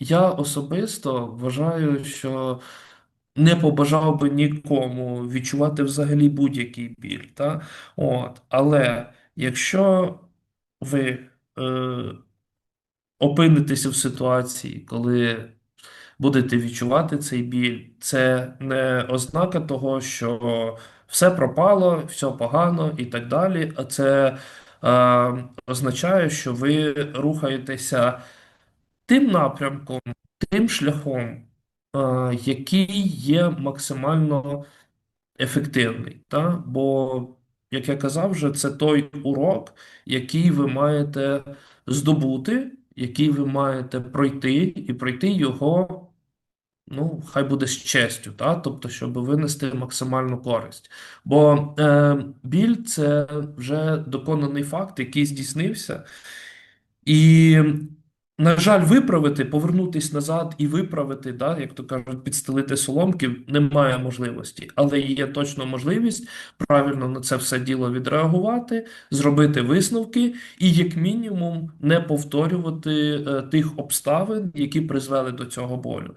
Я особисто вважаю, що не побажав би нікому відчувати взагалі будь-який біль. Та? От. Але якщо ви е, опинитеся в ситуації, коли будете відчувати цей біль, це не ознака того, що все пропало, все погано і так далі. А це е, означає, що ви рухаєтеся тим напрямком, тим шляхом, е, який є максимально ефективний. Та? Бо, як я казав, вже це той урок, який ви маєте здобути, який ви маєте пройти, і пройти його. Ну, хай буде з честю, та? Тобто, щоб винести максимальну користь. Бо е, біль це вже доконаний факт, який здійснився. І, на жаль, виправити, повернутись назад і виправити, да, як то кажуть, підстелити соломки, немає можливості. Але є точно можливість правильно на це все діло відреагувати, зробити висновки і, як мінімум, не повторювати е, тих обставин, які призвели до цього болю.